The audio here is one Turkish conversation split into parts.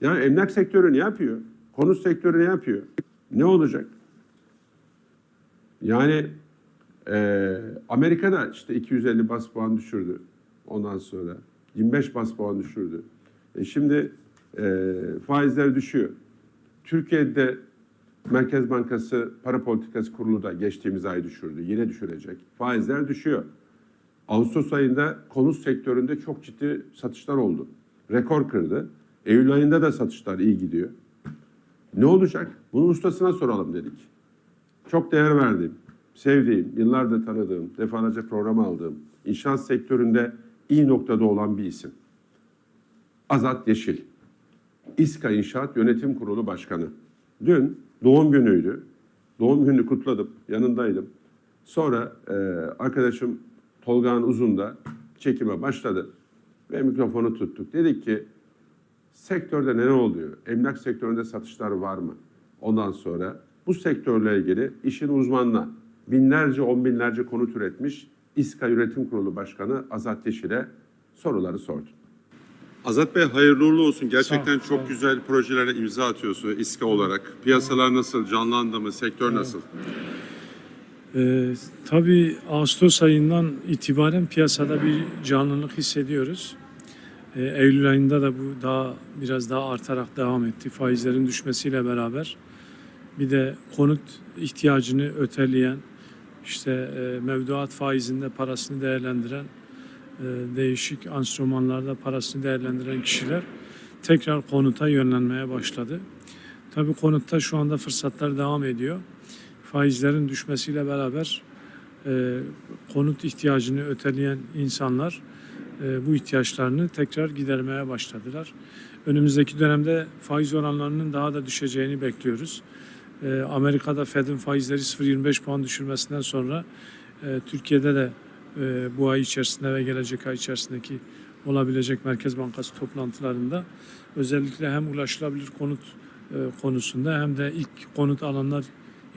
Ya emlak sektörü ne yapıyor? Konut sektörü ne yapıyor? Ne olacak? Yani eee, Amerika'da işte 250 bas puan düşürdü. Ondan sonra 25 bas puan düşürdü. E şimdi eee, faizler düşüyor. Türkiye'de Merkez Bankası Para Politikası Kurulu da geçtiğimiz ay düşürdü. Yine düşürecek. Faizler düşüyor. Ağustos ayında konut sektöründe çok ciddi satışlar oldu. Rekor kırdı. Eylül ayında da satışlar iyi gidiyor. Ne olacak? Bunu ustasına soralım dedik. Çok değer verdiğim, sevdiğim, yıllardır tanıdığım, defalarca program aldığım, inşaat sektöründe iyi noktada olan bir isim. Azat Yeşil. İSKA İnşaat Yönetim Kurulu Başkanı. Dün doğum günüydü. Doğum gününü kutladım, yanındaydım. Sonra e, arkadaşım Tolgağan Uzun da çekime başladı ve mikrofonu tuttuk. Dedik ki sektörde neler oluyor? Emlak sektöründe satışlar var mı? Ondan sonra bu sektörle ilgili işin uzmanına binlerce, on binlerce konut üretmiş İSKA Üretim Kurulu Başkanı Azat Yeşil'e soruları sordum. Azat Bey hayırlı uğurlu olsun. Gerçekten Sağ çok güzel projelere imza atıyorsunuz İSKA olarak. Piyasalar nasıl? Canlandı mı? Sektör nasıl? Ee, tabii Ağustos ayından itibaren piyasada bir canlılık hissediyoruz. Ee, Eylül ayında da bu daha biraz daha artarak devam etti. Faizlerin düşmesiyle beraber bir de konut ihtiyacını öteleyen, işte e, mevduat faizinde parasını değerlendiren, e, değişik enstrümanlarda parasını değerlendiren kişiler tekrar konuta yönlenmeye başladı. Tabii konutta şu anda fırsatlar devam ediyor. Faizlerin düşmesiyle beraber e, konut ihtiyacını öteleyen insanlar e, bu ihtiyaçlarını tekrar gidermeye başladılar. Önümüzdeki dönemde faiz oranlarının daha da düşeceğini bekliyoruz. E, Amerika'da Fed'in faizleri 0.25 puan düşürmesinden sonra e, Türkiye'de de e, bu ay içerisinde ve gelecek ay içerisindeki olabilecek Merkez Bankası toplantılarında özellikle hem ulaşılabilir konut e, konusunda hem de ilk konut alanlar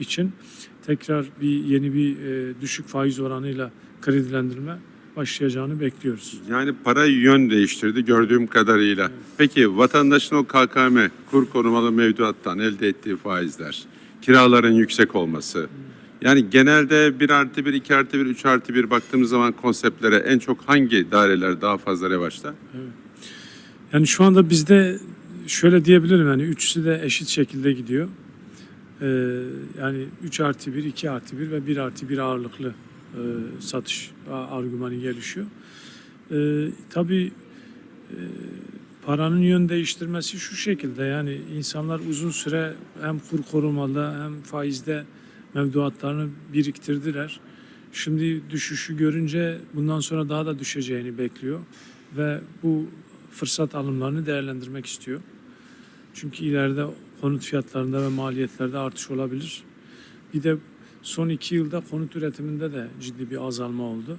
için tekrar bir yeni bir e, düşük faiz oranıyla kredilendirme başlayacağını bekliyoruz. Yani para yön değiştirdi gördüğüm kadarıyla. Peki vatandaşın o KKM, kur korumalı mevduattan elde ettiği faizler, kiraların yüksek olması. Yani genelde 1 artı 1, 2 artı 1, 3 artı 1 baktığımız zaman konseptlere en çok hangi daireler daha fazla revaçta? Yani şu anda bizde şöyle diyebilirim yani üçüsü de eşit şekilde gidiyor. Ee, yani 3 artı 1, 2 artı 1 ve 1 artı 1 ağırlıklı e, satış argümanı gelişiyor. Ee, tabii e, paranın yön değiştirmesi şu şekilde yani insanlar uzun süre hem kur korumalı hem faizde mevduatlarını biriktirdiler. Şimdi düşüşü görünce bundan sonra daha da düşeceğini bekliyor ve bu fırsat alımlarını değerlendirmek istiyor. Çünkü ileride konut fiyatlarında ve maliyetlerde artış olabilir. Bir de son iki yılda konut üretiminde de ciddi bir azalma oldu.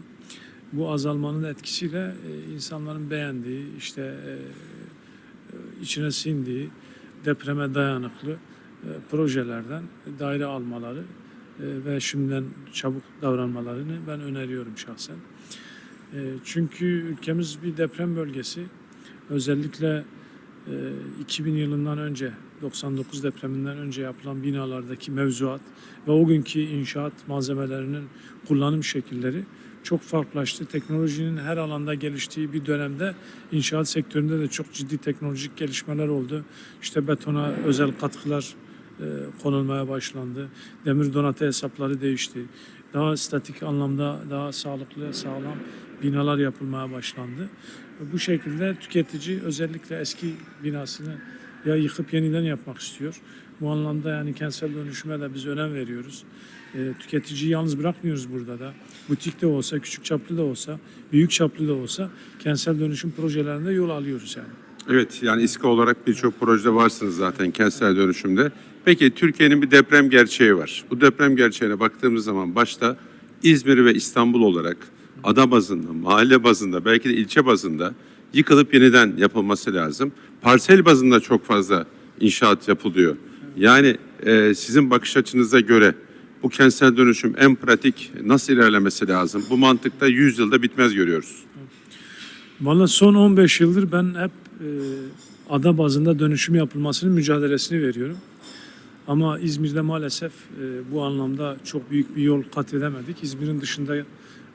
Bu azalmanın etkisiyle e, insanların beğendiği, işte e, e, içine sindiği, depreme dayanıklı projelerden daire almaları ve şimdiden çabuk davranmalarını ben öneriyorum şahsen. Çünkü ülkemiz bir deprem bölgesi. Özellikle e, 2000 yılından önce 99 depreminden önce yapılan binalardaki mevzuat ve o günkü inşaat malzemelerinin kullanım şekilleri çok farklılaştı. Teknolojinin her alanda geliştiği bir dönemde inşaat sektöründe de çok ciddi teknolojik gelişmeler oldu. İşte betona özel katkılar e, konulmaya başlandı. Demir donatı hesapları değişti. Daha statik anlamda daha sağlıklı, sağlam binalar yapılmaya başlandı. Bu şekilde tüketici özellikle eski binasını ya yıkıp yeniden yapmak istiyor. Bu anlamda yani kentsel dönüşüme de biz önem veriyoruz. E, tüketiciyi yalnız bırakmıyoruz burada da. Butik de olsa, küçük çaplı da olsa, büyük çaplı da olsa kentsel dönüşüm projelerinde yol alıyoruz yani. Evet yani İSKA olarak birçok projede varsınız zaten kentsel dönüşümde. Peki Türkiye'nin bir deprem gerçeği var. Bu deprem gerçeğine baktığımız zaman başta İzmir ve İstanbul olarak ada bazında, mahalle bazında, belki de ilçe bazında yıkılıp yeniden yapılması lazım. Parsel bazında çok fazla inşaat yapılıyor. Yani e, sizin bakış açınıza göre bu kentsel dönüşüm en pratik nasıl ilerlemesi lazım? Bu mantıkta 100 yılda bitmez görüyoruz. Valla son 15 yıldır ben hep e, ada bazında dönüşüm yapılmasının mücadelesini veriyorum. Ama İzmir'de maalesef e, bu anlamda çok büyük bir yol kat edemedik. İzmir'in dışında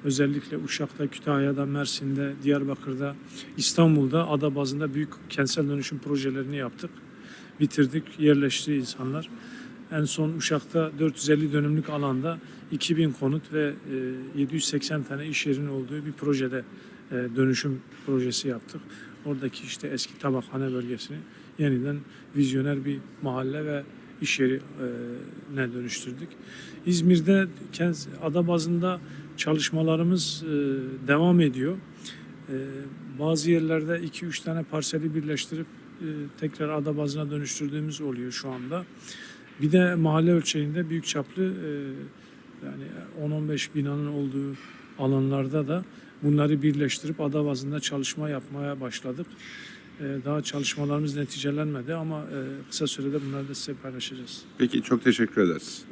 özellikle Uşak'ta, Kütahya'da, Mersin'de, Diyarbakır'da, İstanbul'da ada bazında büyük kentsel dönüşüm projelerini yaptık. Bitirdik, yerleşti insanlar. En son Uşak'ta 450 dönümlük alanda 2000 konut ve e, 780 tane iş yerinin olduğu bir projede e, dönüşüm projesi yaptık. Oradaki işte eski tabakhane bölgesini yeniden vizyoner bir mahalle ve iş yeri e, dönüştürdük. İzmir'de ada bazında çalışmalarımız e, devam ediyor. E, bazı yerlerde 2-3 tane parseli birleştirip tekrar ada bazına dönüştürdüğümüz oluyor şu anda. Bir de mahalle ölçeğinde büyük çaplı yani 10-15 binanın olduğu alanlarda da bunları birleştirip ada bazında çalışma yapmaya başladık. E, daha çalışmalarımız neticelenmedi ama e, kısa sürede bunları da size paylaşacağız. Peki çok teşekkür ederiz.